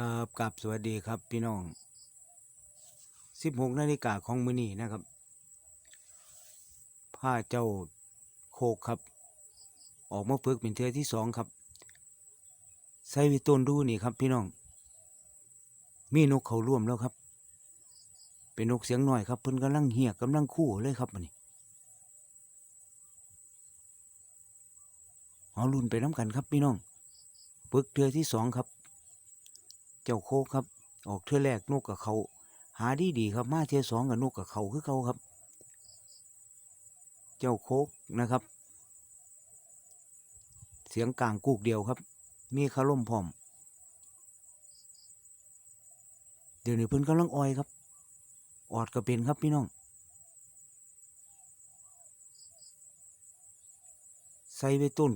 ครับกับสวัสดีครับพี่น้อง 16นาฬิกาของมื้อนี้นะครับผ้าเจ้าโคกครับ ออกมาฝึกเป็นเทือที่สองครับใส่วิต้นดูนี่ครับพี่น้อง มีนกเขาร่วมแล้วครับ เป็นนกเสียงหน่อยครับเพิ่นกำลังเหียกกำลังคู่เลยครับมันนี่เอารุ่นไปน้ำกันครับพี่น้องฝึกเทือที่สองครับ เจ้าโคกครับ ออกเทือแรกนกกับเขาหาดีดีครับมาเทือสองกับนกกับเขาคือเขาครับ เจ้าโคกนะครับ เสียงกลางกูกเดียวครับ มีคาร่มพร้อม เดี๋ยวนี้เพิ่นกำลังออยครับ ออดก็เป็นครับพี่น้องใส่ไปต้น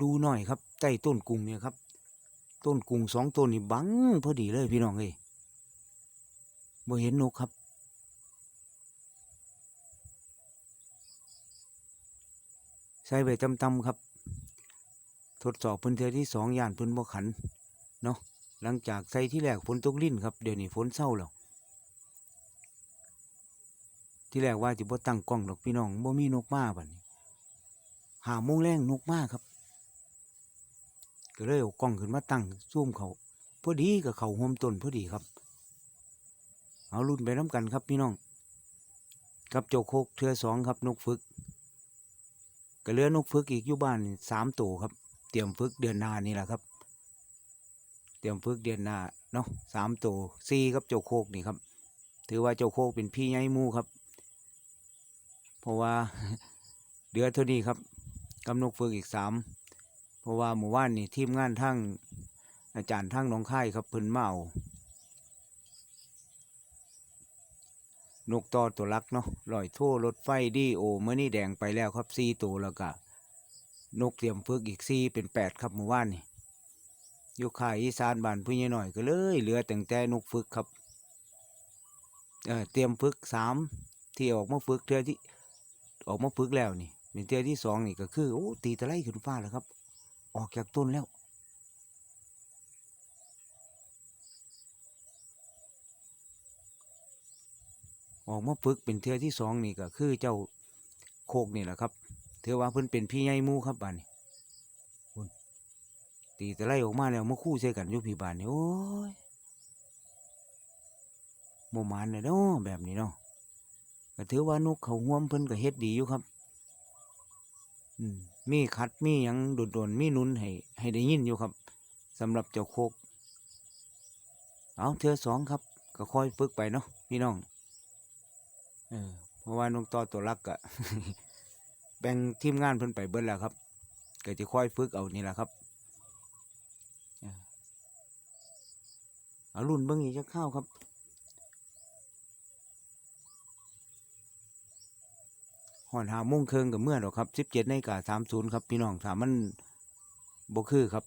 ดูหน่อยครับใต้ต้นกุ้งเนี่ยครับ ต้นกุ้งสองต้นนี่บังพอดีเลยพี่น้องเอ้ยบ่เห็นนกครับ ใส่ไปตำครับ ทดสอบพื้นเทือที่สองย่านพื้นบ่ขันเนาะหลังจากใส่ที่แรกฝนตกลิ้นครับ เดี๋ยวนี้ฝนเศร้าแล้วที่แรกว่าจะบ่ตั้งกล้องดอกพี่น้องบ่มีนกมาบัดนี้หาโมงแรงนกมาครับ ก็เลยเอากล้องขึ้นมาตั้งซูมเขาพอดีกับเขาห่มต้นพอดีครับ เอารุ่นไปน้ำกันครับพี่น้อง กับเจ้าโคกเทือสองครับนกฝึกก็เหลือนกฝึกอีกอยู่บ้านสามตัวครับ เตรียมฝึกเดือนหน้านี่แหละครับ เตรียมฝึกเดือนหน้าเนาะสามตัวสี่ครับเจ้าโคกนี่ครับ ถือว่าเจ้าโคกเป็นพี่ใหญ่มูครับ เพราะว่าเดือเท่านี้ครับกำนกฝึกอีกสาม เพราะว่าหมู่บ้านนี่ทีมงานทั้งอาจารย์ทั้งน้องค่ายครับเพิ่นมาเอานกต่อตัวลักเนาะลอยทั่วรถไฟดีโอเมื่อนี่แดงไปแล้วครับสี่ตัวแล้วก็นกเตรียมฝึกอีกสี่เป็นแปดครับหมู่บ้านนี่อยู่ข่ายอีสานบ้านผู้ใหญ่หน่อยก็เลยเหลือแต่งแต่นกฝึกครับเออเตรียมฝึกสามที่ออกมาฝึกเทือที่ออกมาฝึกแล้วนี่เป็นเทือที่สองนี่ก็คือโอ้ตีตะไลขึ้นฟ้าแล้วครับ ออกจากต้นแล้ว ออกมาฝึกเป็นเทือที่สองนี่ก็คือเจ้าโคกนี่แหละครับถือว่าเพิ่นเป็นพี่ใหญ่มูครับบ้านนี้พุ่ตีแต่ไล่ออกมาแล้วมาคู่ใส่กันยู่พี่บ้านนี่โอ้ยโมมานเลยเนาะแบบนี้เนาะก็ถือว่านกเขาห่วมเพิ่นก็เฮ็ดดีอยู่ครับ อืม มีคัดมีหยังโดดๆมีนุนให้ให้ได้ยินอยู่ครับสำหรับเจ้าโคกเอาเทือสองครับ ก็ค่อยฝึกไปเนาะพี่น้องเออเพราะว่านกต่อตัวรักก็แบ่งทีมงานเพิ่นไปเบิดแล้วครับก็จะค่อยฝึกเอานี่แหละครับเอารุ่นเบิ้งอีกจะเข้าครับ หอนหาโมงเคิงกับเมื่อหรอกครับสิบเจ็ดนกาสามศูนย์ครับ พี่น้องถามมันบกคือครับ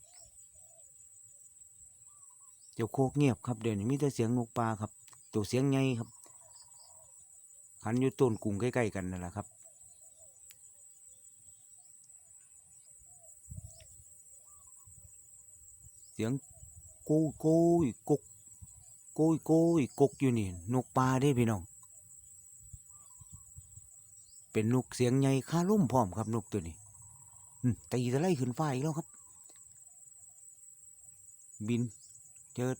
เดี๋ยวโคกเงียบครับเดี๋ยวนี้มีแต่เสียงนกปลาครับ ตัวเสียงไงครับขันอยู่ต้นกรุงใกล้ๆกันนั่นแหละครับเสียงโก้ยโก้ยกกโก้ยโก้ยกกอยู่นี่นกปลาเด้พี่น้อง เป็นนกเสียงใหญ่ค่าล่มพร้อมครับนกตัวนี้ตีตะไลขึ้นฟ้าอีกแล้วครับ บิน เจอ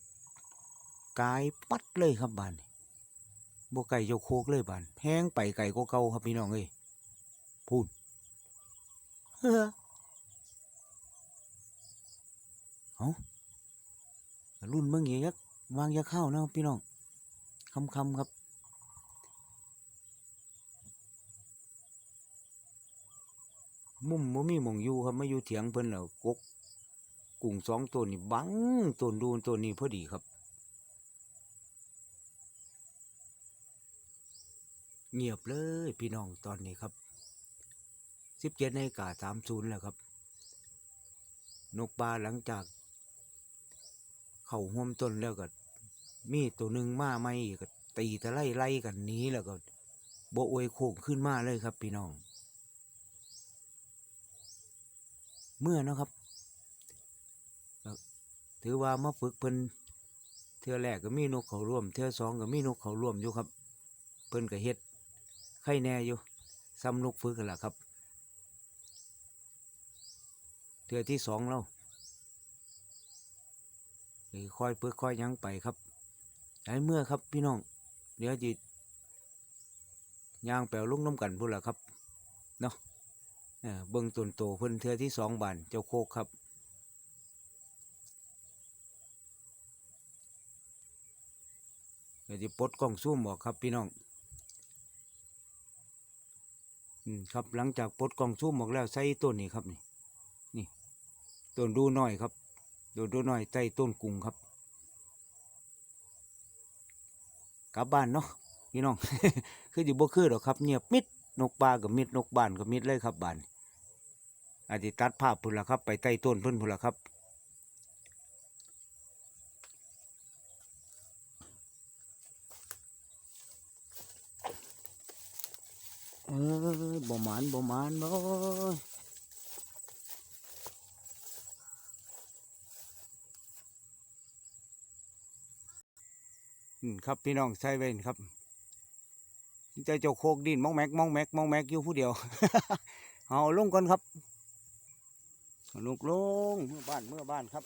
กายปัดเลยครับบานนี่บไก่เจ้าโคกเลยบานแห้งไปไก่ก็เก่าครับพี่น้องเอ้ยพูดเฮ้อเอารุ่นเมื่อกี้ยักวางยาเข้าวนะพี่น้องคำคำครับ มุมบ่มีหมองอยู่ครับมาอยู่เถียงเพิ่นแล้วกกกุ้งสองตัวนี่บังต้นดูนตัวนี้พอดีครับ เงียบเลยพี่น้องตอนนี้ครับสิบเจ็ดในกาสามศูนย์แล้วครับ นกปลาหลังจาก เข้าห่วมต้นแล้วก็มีตัวหนึ่งมาไม่ก็ตีตะไล่ไล่กันนี้แล้วก็โบอวยโค้งขึ้นมาเลยครับพี่น้อง เมื่อนะครับ ถือว่ามาฝึกเพิ่นเทื่อแรกก็มีนกเขาร่วม เทื่อสองก็มีนกเขาร่วมอยู่ครับ เพิ่นก็เฮ็ดไข่แน่อยู่ซ้ำนกฝึกกันละครับเทื่อที่สองแล้วค่อยฝึกค่อยยังไปครับไอ้เมื่อครับพี่น้อง เดี๋ยวจิย่างแปลลุกน้ำกันพุ่นละครับ เนาะ เบิ่งต้นโตเพิ่นเทือที่สองบานเจ้าโคกครับ เดี๋ยวจะปลดกล้องซูมออกครับพี่น้องอืมครับหลังจากปลดกล้องซูมออกแล้วใส่ต้นนี่ครับนี่นี่ต้นดูน้อยครับต้นดูน้อยใต้ต้นกุ้งครับกลับบ้านเนาะพี่น้องคืออยู่บ่คือดอกครับเงียบมิดนกปลากับมิดนกบ้านกับมิดเลยครับบ้าน อาจจะตัดภาพพุ่นละครับ ไปใต้ต้นเพิ่นพุ่นละครับ เอ้ยบ่หมานบ่หมานบ่อืมครับพี่น้องใช้เว้นครับเจ้าเจ้าโคกดินมองแม็กมองแม็กมองแม็กอยู่ผู้เดียว เอาลงก่อนครับ เอาลงลงเมื่อบ้านเมื่อบ้านครับ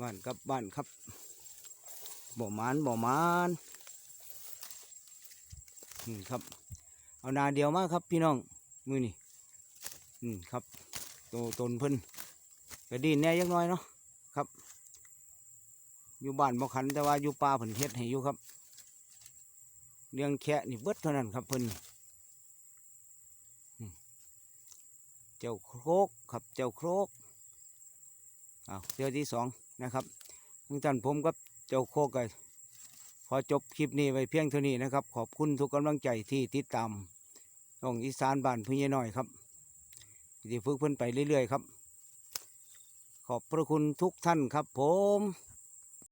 บ้านครับบ้านครับ บ่หมานบ่หมานอืมครับ เอานาเดียวมากครับ พี่น้องมือนี่อืมครับโตตนเพิ่นกระดินแน่ยังน้อยเนาะครับ อยู่บ้านบ่ขันแต่ว่าอยู่ป่าเพิ่นเฮ็ดให้อยู่ครับเลี้ยงแคะนี่เบิดเท่านั้นครับเพิ่นเจ้าโครกครับเจ้าโครกอ้าวเที่ยวที่สอง นะครับทุกท่านผมกับเจ้าโคกันขอจบคลิปนี้ไว้เพียงเท่านี้นะครับ ขอบคุณทุกกำลังใจที่ติดตามช่องอีสานบ้านพุ่ยน้อยครับที่ฝึกเพิ่นไปเรื่อยๆครับ ขอบพระคุณทุกท่านครับผม